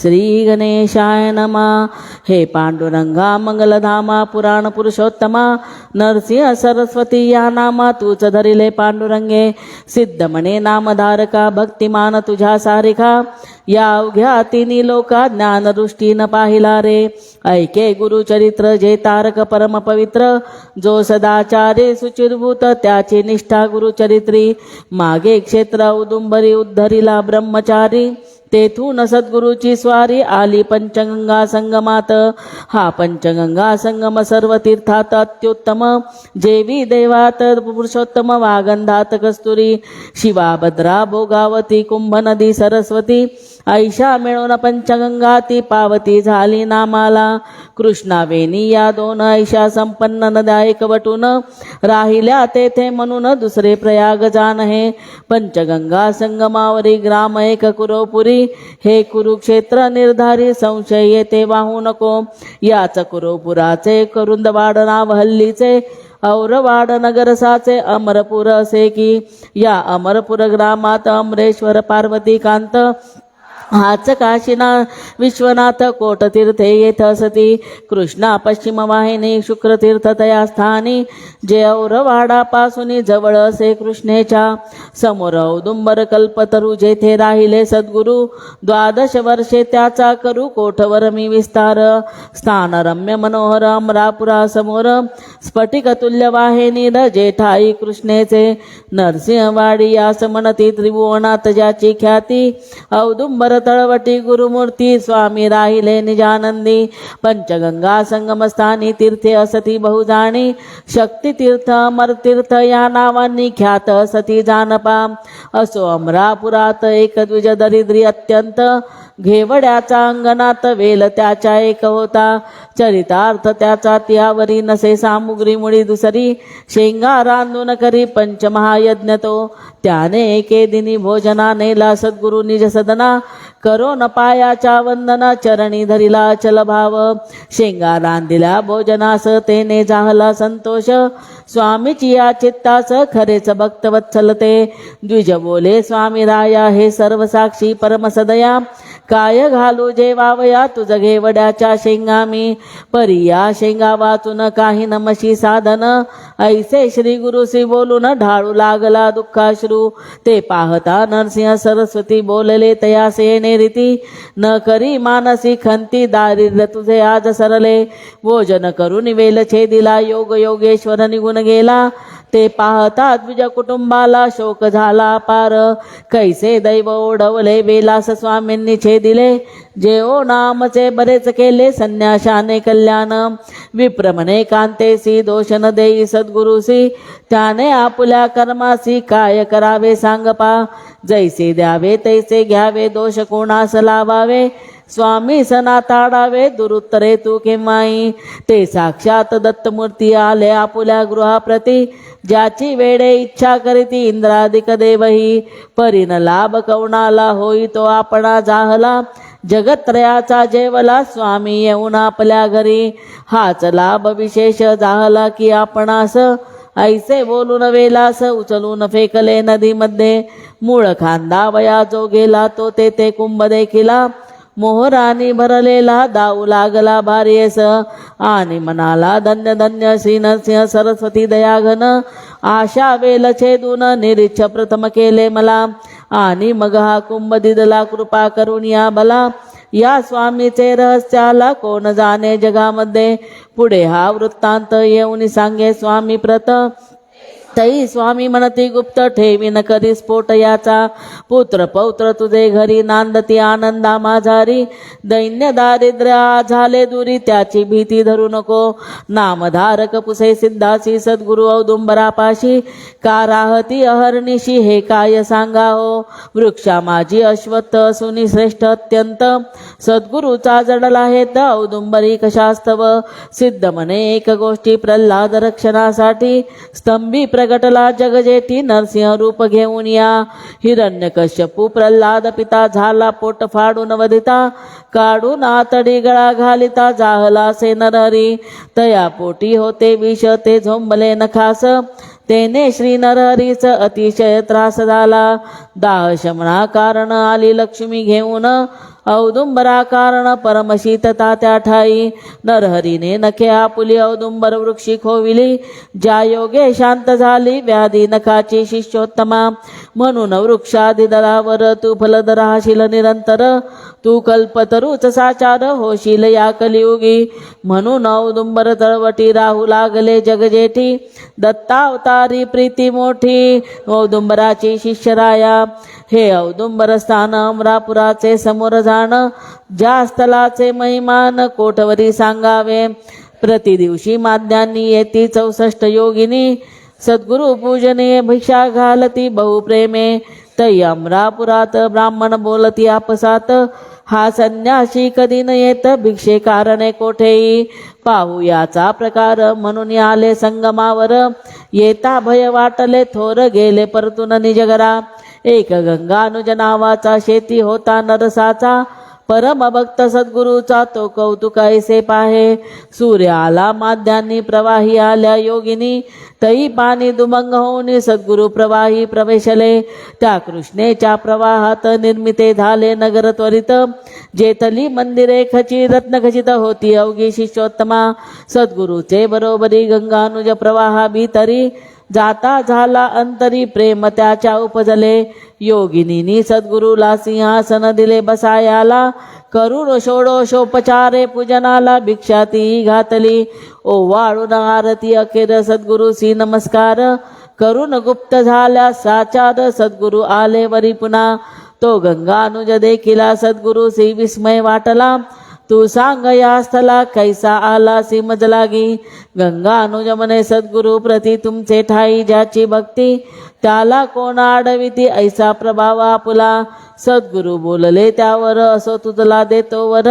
श्री गणेशाय नमा. हे पांडुरंगा मंगलधामा पुराण पुरुषोत्तमा नरसिंह सरस्वती या नामा तूच धरिले पांडुरंगे. सिद्धमणे नामधारका भक्तिमान तुझ्या सारिखा या अवघ्या तिन्ही लोका ज्ञानदृष्टीनं पाहिला रे. ऐके गुरुचरित्र जे तारक परम पवित्र. जो सदाचारे सुचिरभूत त्याची निष्ठा गुरुचरित्री. मागे क्षेत्र उदुंबरी उद्धरिला ब्रह्मचारी. तेथून सद्गुरूची स्वारी आली पंचगंगा संगमात. हा पंचगंगा संगम सर्व तीर्थात अत्युत्तम. जेवी देवात पुरुषोत्तम वागंधात कस्तुरी. शिवा भद्रा भोगावती कुंभ नदी सरस्वती. ऐशा मिळून पंचगंगा ती पावती झाली नामाला. कृष्णावेनी या दोन ऐशा संपन्न नद्या एकवटून राहिल्या तेथे म्हणून दुसरे प्रयाग जाण हे पंचगंगा संगमावरी ग्राम एक कुरोपुरी हे कुरुक्षेत्र निर्धारी संशय येते वाहू नको. याच कुरोपुराचे करुंदवाड नाव हल्लीचे औरवाड नगरसाचे अमरपूर असे की या अमरपूर ग्रामात अमरेश्वर पार्वती कांत हाच काशीना विश्वनाथ कोटतीर्थे येथ असती कृष्णा पश्चिम वाहिनी शुक्रतीर्थ तया स्थानी जे औरवाडापासून जवळ असे कृष्णेच्या। समोर औदुंबर कल्पतरू जेथे राहिले सद्गुरू। द्वादश वर्षे त्याचा करू कोठवर मी विस्तार। स्थान रम्य मनोहर अमरापुरा समोर स्फटिकतुल्य वाहिनी न जेठाई कृष्णेचे। नरसिंहवाडी या समनती त्रिभुवनात ज्याची ख्याती। औदुंबर तळवटी गुरुमूर्ती स्वामी राहिले निजानंदी. पंचगंगा संगमस्थानी तीर्थे असती बहुजाणी शक्तितीर्थ अमरतीर्थ या नावांनी ख्यात असती जानपा. असो अमरापुरात एक द्विज दरिद्री अत्यंत. घेवड्याचा अंगणात वेल त्याच्या एक होता. चरितार्थ त्याचा त्यावरी नसे सामुग्री मुळी दुसरी. शेंगा रांधून करी पंचमहायज्ञ तो. त्याने एके दिनी भोजना नेला सद्गुरु निज सदना. करो न पायाच्या वंदना चरणी धरिला चल भाव. शेंगा रांधिल्या भोजनास तेने जाहला संतोष. स्वामीची या चित्तास खरेच भक्तवत्सल ते. द्विज बोले स्वामी राया हे सर्व साक्षी परमसदया. काय घालू जे वावया तुझ घेवड्याच्या शेंगा मी. परिया शेंगा वाचून काही नमशी साधन. ऐसे श्री गुरु श्री बोलून ढाळू लागला दुःखाश्रू ते पाहता नरसिंह सरस्वती बोलले तयासे रीती. न करी मानसी खंती दारिद्र्य तुझे आज सरले. भोजन करून वेल छेदिला योग योगेश्वर निघून गेला. ते पाहता तुझ्या कुटुंबाला शोक झाला पार. कैसे दैव ओढवले बेलास स्वामींनी छेदिले? जे ओ नामचे बरेच केले संन्याशाने कल्याण. विप्रमणे कांतेसी दोष न देई सद्गुरुसी त्याने आपुल्या कर्मासी काय करावे सांग पा जैसे द्यावे तैसे घ्यावे दोष कोणास लावावे? स्वामी सना ताडावे दुरुत्तरे तू केव्हाही ते साक्षात दत्तमूर्ती आले आपुल्या गृहाप्रती ज्याची वेडे इच्छा करीती इंद्रादिक देवही. परीन लाभ कवणाला होई तो आपणा जाहला? जगत्रयाचा जेवला स्वामी येऊन आपल्या घरी. हाच लाभ विशेष जाहला की आपणास. ऐसे बोलून वेलास उचलून फेकले नदीमध्ये. मूळ खांदा वया जो गेला तो तेथे कुंभ देखिला. मोहरानी भरलेला दाऊ लागला भार्येस आणि मनाला धन्य धन्य श्री नरसिंह सरस्वती दयाघन. आशा वेल छेदून निरीच्छ प्रथम केले मला. आणि मग हा कुंभ दिदला कृपा करून या भला या स्वामीचे रहस्याला कोण जाणे जगामध्ये? पुढे हा वृत्तांत येऊन सांगे स्वामी प्रत. तई स्वामी म्हणती गुप्त ठेवी न स्फोट याचा पुत्र पौत्र तुझे घरी नांदती आनंदा माझारी. दैन्य दारिद्र्य झाले दुरी त्याची भीती धरू नको. नामधारक पुसे सिद्धासी सद्गुरु औदुंबरापाशी. का राहती अहर्निशी हे काय सांगा हो? वृक्षा माझी अश्वत्थ असूनी श्रेष्ठ अत्यंत. सद्गुरूचा जडला हे त औदुंबरी कशास्तव? सिद्ध म्हणे एक गोष्टी प्रल्हाद रक्षणासाठी. स्तंभी प्र प्रगटला जगजेती नरसिंह रूप घेऊन या हिरण्यकश्यपू प्रल्हाद पिता झाला पोट फाडून वदिता काढून आतडी गळा घालिता जाहला से नरहरी तया पोटी होते विष ते झोंबले नखास तेने श्री नरहरीच अतिशय त्रास झाला दाह शमणा कारण आली लक्ष्मी घेऊन औदुंबरा कारण परमशीतता त्या ठाई नरहरीने नखे आपुली औदुंबर वृक्षी खोविली ज्या योगे शांत झाली व्याधी नखाची शिष्योत्तमा म्हणून वृक्षादी दरावर तू फलद राहशील निरंतर तू कल्पतरूच साचार होशील या कलियुगी म्हणून औदुंबर तळवटी राहू लागले जगजेठी हे औदुंबर स्थान अमरापुराचे समोर जाण ज्या स्थलाचे महिमान कोठवरी सांगावे. प्रतिदिवशी माध्यान्नी येती चौसष्ट योगिनी सद्गुरु पूजने भिक्षा घालती बहुप्रेमे. तै अमरापुरात ब्राह्मण बोलती आपसात हा संन्यासी कधी न येत भिक्षे कारणे कोठेही पाहू याचा प्रकार म्हणून आले संगमावर येता भय वाटले थोर गेले परतून निजगरा. एक गंगानुज नावाचा शेती होता नरसाचा. परम भक्त सद्गुरूचा तो कौतुक ऐसे पाहे. सूर्य आला माद्यांनी प्रवाही आल्या योगिनी. तई पाणी दुमंग होऊन सद्गुरु प्रवाही प्रवेशले. त्या कृष्णेच्या प्रवाहात निर्मिते झाले नगर त्वरित. जेथली मंदिरे खची रत्नखचित होती अवघी शिष्योत्तमा. सद्गुरूचे बरोबरी गंगानुज प्रवाहा भीतरी जाता झाला अंतरी प्रेम त्याच्या उपजले. योगिनीनी सद्गुरूला सिंहासन दिले बसायाला. करुण षोडशोपचारे पूजनाला भिक्षा ती घातली. ओवाळून आरती अखेर सद्गुरूसी नमस्कार. करुण गुप्त झाल्या साचार सद्गुरू आले वरी पुन्हा. तो गंगानुज देखिला सद्गुरूसी विस्मय वाटला. तू सांग या स्थला कैसा आला सिमज लागी गंगा अनुजमने सद्गुरु प्रती तुमचे ठाई ज्याची भक्ती त्याला कोण आडविती ऐसा प्रभाव आपुला? सद्गुरु बोलले त्यावर असो तुझला देतो वर.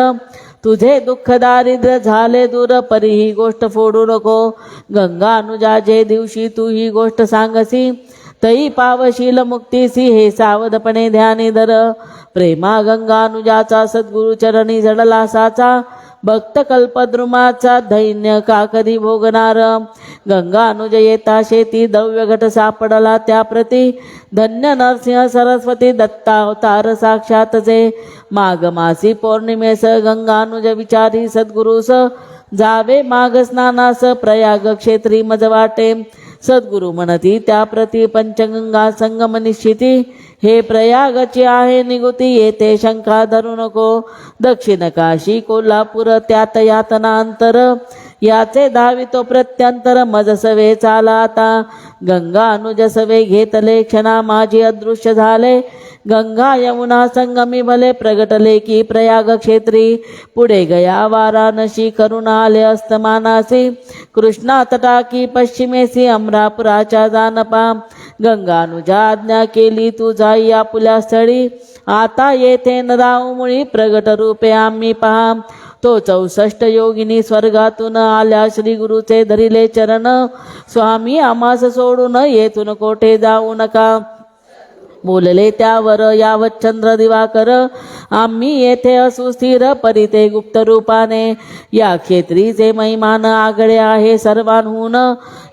तुझे दुःख दारिद्र्य झाले दूर परी ही गोष्ट फोडू नको. गंगा अनुजा जे दिवशी तू ही गोष्ट सांगसी तई पावशील मुक्तीसी हे सावधपणे ध्यानी धर. प्रेमा गंगानुजाचा सद्गुरु चरणी जडला साचा भक्त कल्पद्रुमाचा धैन्य का कधी भोगणार. गंगानुज येता शेती दव्य घट सापडला त्या प्रती धन्य नरसिंह सरस्वती दत्तावतार साक्षातचे माघ मासी पौर्णिमेस गंगानुज विचारी सद्गुरुस जावे माघ स्नानास प्रयाग क्षेत्री मज वाटे सद्गुरु म्हणती त्याप्रती पंचगंगा संगम निश्चिती. हे प्रयागची आहे निगुती येथे शंका धरू नको. दक्षिण काशी कोल्हापूर त्यात यातना अंतर याचे धावितो प्रत्यंतर मज सवे चाला आता. गंगा अनुज सवे घेतले क्षणा माझी अदृश्य झाले. गंगा यमुना संगमी भले प्रगटले की प्रयाग क्षेत्री. पुढे गया वाराणसी करून आले अस्तमानासी. कृष्णा तटाकी पश्चिमेसी अमरापुराच्या जानपा. गंगानुजा आज्ञा केली तू जाई आपुल्या स्थळी. आता येथे न मुळी प्रगट रूपे आम्ही पहा. तो चौसष्ट योगिनी स्वर्गातून आल्या श्री गुरुचे धरिले चरण. स्वामी आमास सोडून येथून कोठे जाऊ नका? बोलले त्यावर यावत चंद्र दिवाकर आम्ही येथे असू स्थिर परिते गुप्त रूपाने. या क्षेत्रीचे महिमान आगळे आहे सर्वांहून.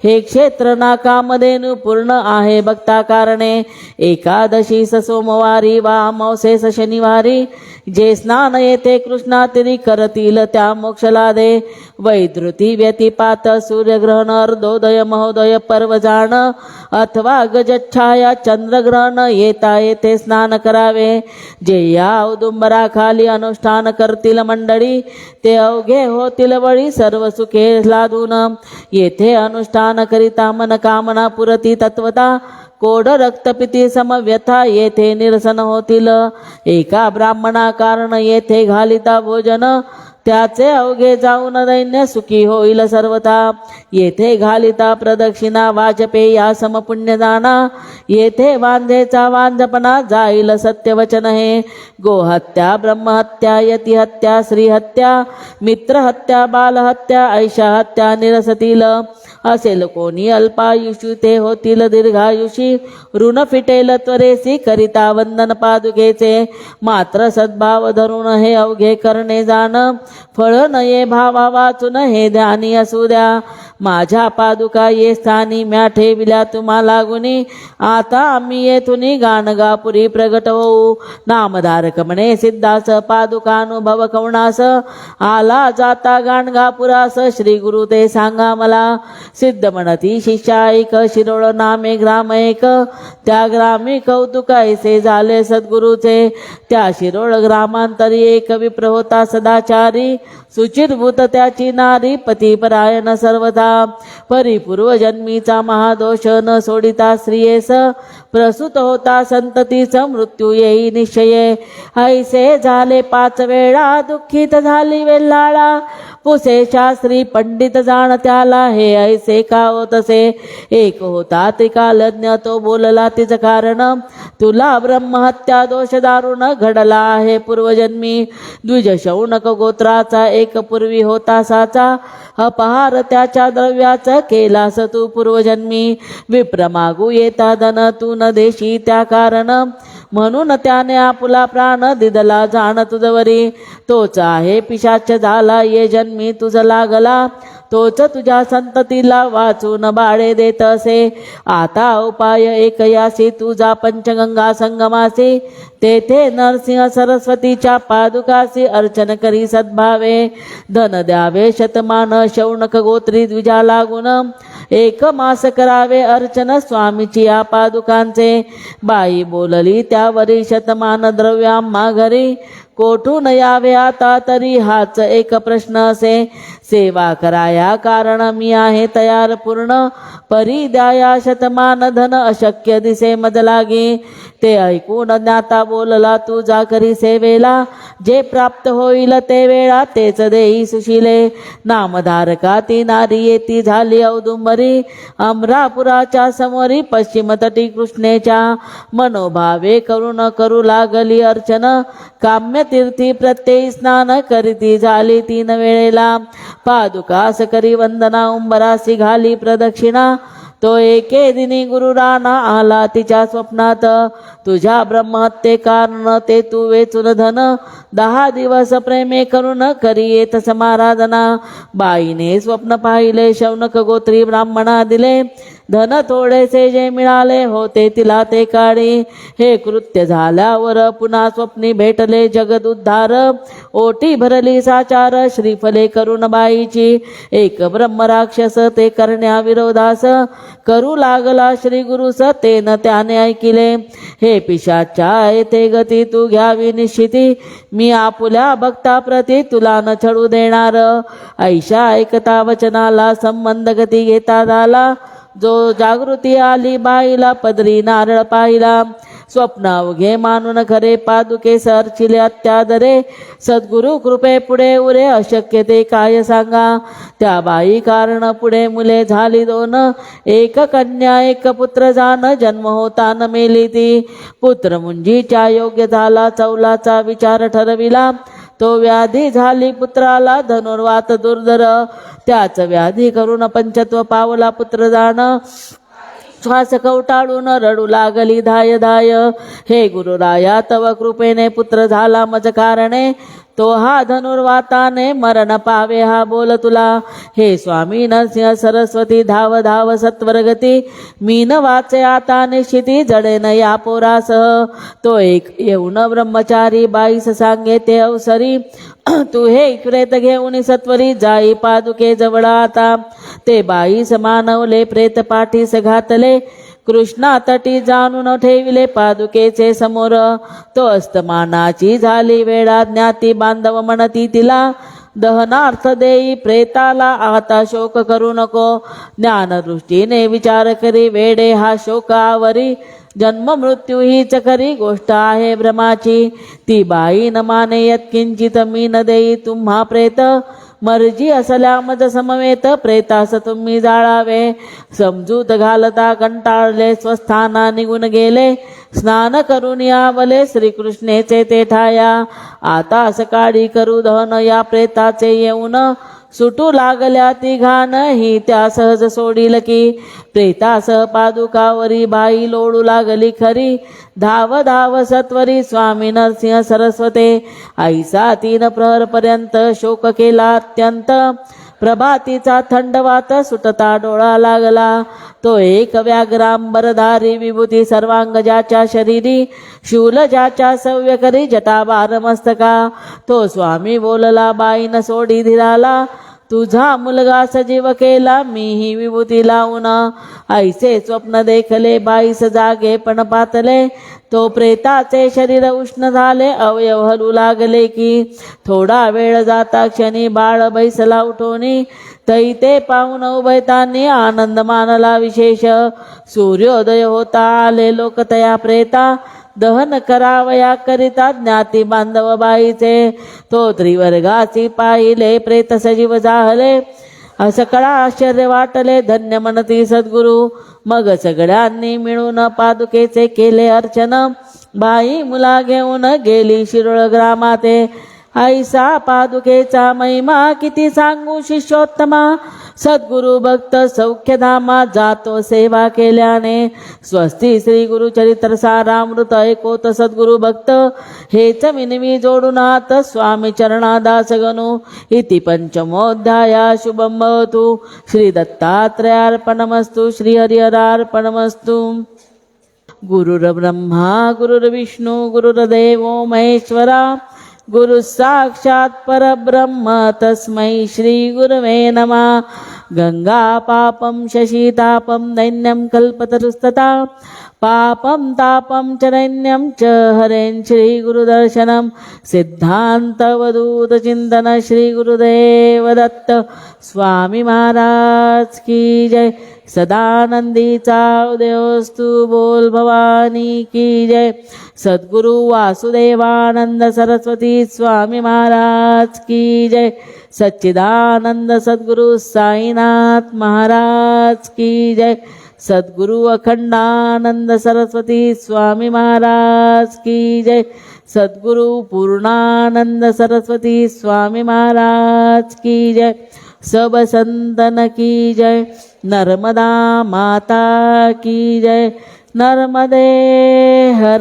हे क्षेत्र नाकामधेनु पूर्ण आहे भक्ता कारणे एकादशी स सोमवारी वा अमावसेस शनिवारी जे स्नान येथे कृष्णा तरी करतील त्या मोक्षला दे वैधृती व्यतिपात सूर्यग्रहण अर्धोदय महोदय पर्व जाण अथवा गजच्छाया चंद्रग्रहण येता येथे स्नान करावे जे या औदुंबराखाली अनुष्ठान करतील मंडळी ते अवघे होतील वळी सर्व सुखे लादून येथे अनुष्ठान करिता मन कामना पुरती तत्वता कोड रक्तपिती समव्यथा येथे निरसन होतील एका ब्राह्मणा कारण येथे घालिता भोजन त्याचे अवघे जाऊन दैन्य सुखी होईल सर्वथा. येथे घालिता प्रदक्षिणा वाजपे या समपुण्य जाणा येथे वांधेचा वांझपणा जाईल सत्यवचन हे. गोहत्या ब्रह्महत्या यतिहत्या श्रीहत्या मित्रहत्या बालहत्या ऐशा हत्या निरसतील. असेल कोणी अल्पायुषी ते होतील दीर्घायुषी. ऋण फिटेल त्वरेसी करिता वंदन पादुकेचे. मात्र सद्भाव धरून हे अवघे करणे जाण. फळ नये भावा वाचून हे ध्यानी असू द्या. माझ्या पादुका ये स्थानी म्या ठेविल्या तुम्हाला लागुनी. आता आम्ही येथून गाणगापुरी प्रगट होऊ नामधारक म्हणे सिद्धास पादुकानुभव कवणास आला जाता गाणगापुरास श्री गुरु ते सांगा मला. सिद्ध म्हणती शिष्या एक शिरोळ नामे ग्राम एक त्या ग्रामी कौतुक ऐसे झाले सद्गुरूचे. त्या शिरोळ ग्रामांतरी एक विप्र होता सदाचारी. सुचिरभूत त्याची नारी पतिपरायण सर्वथा परिपूर्व महादोष न सोडिता स्त्रियेस प्रसूत होता संततीचा मृत्यू येई निश्चये. ऐसे झाले पाच वेळा दुःखित झाली वेल्लाळा पुसे शास्त्री पंडित जाण त्याला हे ऐसे का होतसे एक होता त्रिकालज्ञ तो बोलला तिचं कारण. तुला ब्रह्महत्या दोष दारुण घडला आहे पूर्वजन्मी. द्विज शौनक गोत्राचा एक पूर्वी होता साचा. अपहार त्याच्या द्रव्याचा केलास तू पूर्वजन्मी. विप्र मागू येता धन तू न देशी त्या कारण. म्हणून त्याने आपला प्राण दिदला जाण तुझवरी तोच आहे पिशाच झाला ये जन्मी तुझ लागला. तोच तुझ्या संततीला वाचून बाळे देत असे. आता उपाय एक यासी तुझा पंचगंगा संगमासी. तेथे नरसिंह सरस्वतीच्या पादुकासी अर्चन करी सद्भावे. धन द्यावे शतमान शौनक गोत्री द्विजा लागून एक मास करावे अर्चन स्वामीची या पादुकांचे. बाई बोलली त्यावरी शतमान द्रव्याम्मा घरी कोठून यावे आता तरी हाच एक प्रश्न असे. सेवा कराया कारण मी आहे तयार पूर्ण. परी द्याया शतमान धन अशक्य दिसे मज लागे. ते ऐकून ज्ञाता बोलला तू जा करी सेवेला. जे प्राप्त होईल ते वेळा तेच देई सुशिले. नामधारका ती नारी येती झाली औदुंबरी. अमरापुराच्या समोरी पश्चिम तटी कृष्णेच्या मनोभावे करून करू लागली अर्चन. काम्य तीर्थी प्रत्ययी स्नान करीती झाली तीन वेळेला पादुकास करी वंदना उंबरासी घाली प्रदक्षिणा तो एके दिनी गुरुराणा आला तिच्या स्वप्नात तुझ्या ब्रह्महत्ये कारण ते तू वेचून धन दहा दिवस प्रेमे करून करी येत समाराधना बाईने स्वप्न पाहिले शौनक गोत्री ब्राह्मणा दिले धन थोडेसे जे मिळाले होते तिला ते काळी हे कृत्य झाल्यावर पुन्हा स्वप्नी भेटले जगद उद्धार ओटी भरली साचार श्रीफले करून बाईची एक ब्रह्मराक्षस ते करण्याविरोधास करू लागला श्री गुरुस तेन त्याने ऐकिले. हे पिशाच्या येथे गती तू घ्यावी निश्चिती. मी आपुल्या भक्ताप्रती तुला न छळू देणार. ऐशा ऐकता वचनाला संबंध गती घेता झाला. जो जागृती आली बाईला पदरी नारळ पाहिला. स्वप्न अवघे मानून खरे पादुके सरचिले अत्यादरे. सद्गुरु कृपे पुढे उरे अशक्य ते काय सांगा? त्या बाई कारण पुढे मुले झाली दोन. एक कन्या एक पुत्र जाण जन्म होता न मेली ती. पुत्र मुंजीच्या योग्य झाला चौलाचा विचार ठरविला. तो व्याधी झाली पुत्राला धनुर्वात दुर्धर. त्याच व्याधी करून पंचत्व पावला पुत्र जाण. श्वास कवटाळून रडू लागली धाय धाय. हे गुरुराया तव कृपेने पुत्र झाला मज कारणे. तो हा धनुर्वाताने मरण पावे हा बोल तुला. हे स्वामी नरसिंह सरस्वती धाव धाव सत्वरगती. मीन वाचे आता निश्चिती जडेन या पोरासह. तो एक येऊन ब्रह्मचारी बाईस सांगे ते अवसरी. तू हे प्रेत घेऊन सत्वरी जाई पादुके जवळ आता. ते बाईस मानवले प्रेत पाठीस घातले. कृष्णा तटी जाणून ठेविले पादुकेचे समोर. तो अस्तमानाची झाली वेळा ज्ञाती बांधव म्हणती तिला दहनार्थ देई प्रेताला आता शोक करू नको. ज्ञानदृष्टीने विचार करी वेडे हा शोकावरी. जन्म मृत्यू हीच खरी गोष्ट आहे भ्रमाची ती बाई न माने यत्किंचित मी न देई तुम्हा प्रेत. मर्जी असल्या मज समवेत प्रेतास तुम्ही जाळावे. समजूत घालता कंटाळले स्वस्थाना निघून गेले. स्नान करून यावले श्रीकृष्णेचे ते ठाया. आता सकाळी करू दहन या प्रेताचे येऊन. सुटू लागल्या ती घाणही त्या सहज सोडील की. प्रेतासह पादुकावरी बाई लोडू लागली खरी. धाव धाव सत्वरी स्वामी नरसिंह सरस्वते. ऐसा तीन प्रहर पर्यंत शोक केला अत्यंत. प्रभातीचा थंडवात सुटता डोळा लागला. तो एक व्याघ्रांबरधारी विभूती सर्वांग ज्याच्या शरीरी शूल ज्याच्या सव्य करी जटाभार मस्तका. तो स्वामी बोलला बाईन सोडी धिराला तुझा मुलगा सजीव केला मीही विभूती लावून. ऐसे स्वप्न देखले बाईस जागे पण पातले. तो प्रेताचे शरीर उष्ण झाले अवयव हलू लागले की. थोडा वेळ जाता क्षणी बाळ बैसला उठोनी. तै ते पाहून उभयतांनी आनंद मानला विशेष. सूर्योदय होता आले लोक तया प्रेता. दहन करावया करिता ज्ञाती बांधव बाईचे. तो त्रिवर्गाची पाहिले प्रेत सजीव जाहले. सकळा आश्चर्य वाटले धन्य म्हणती सद्गुरु. मग सगळ्यांनी मिळून पादुकेचे केले अर्चन. बाई मुला घेऊन गेली शिरोळ ग्रामाते. ऐसा पादुकेचा महिमा किती सांगू शिष्योत्तमा. सद्गुरु भक्त सौख्यधामा जातो सेवा केल्याने. स्वस्ती श्री गुरुचरित्र सारामृत ऐकोत सद्गुरु भक्त. हेच मिनवी जोडुनात स्वामी चरणादास गणू. इति पंचमोध्याया शुभम भवतु. श्री दत्तात्रयार्पणमस्तु. श्री हरिहरार्पणमस्तु. गुरुर्ब्रह्मा गुरुर्विष्णू गुरुर्देवो महेश्वरा. गुरु साक्षात परब्रह्म तस्मै श्री गुरवे नमः गंगा पापं शशीतापं दैन्यं कल्पतरुस्तथा पापं तापं च च हरेन् श्रीगुरुदर्शनं. सिद्धान्तवधूतचिन्तन श्रीगुरुदेवदत्त. स्वामी महाराज की जय. सदानंदीचा उदयोस्तु बोल भवानी की जय. सद्गुरु वासुदेवानंद सरस्वती स्वामी महाराज की जय. सच्चिदानंद सद्गुरु साईनाथ महाराज की जय. सद्गुरु अखंडानंद सरस्वती स्वामी महाराज की जय. सद्गुरु पूर्णानंद सरस्वती स्वामी महाराज की जय. सब संतन की जय. नर्मदा माता की जय. नर्मदे हर।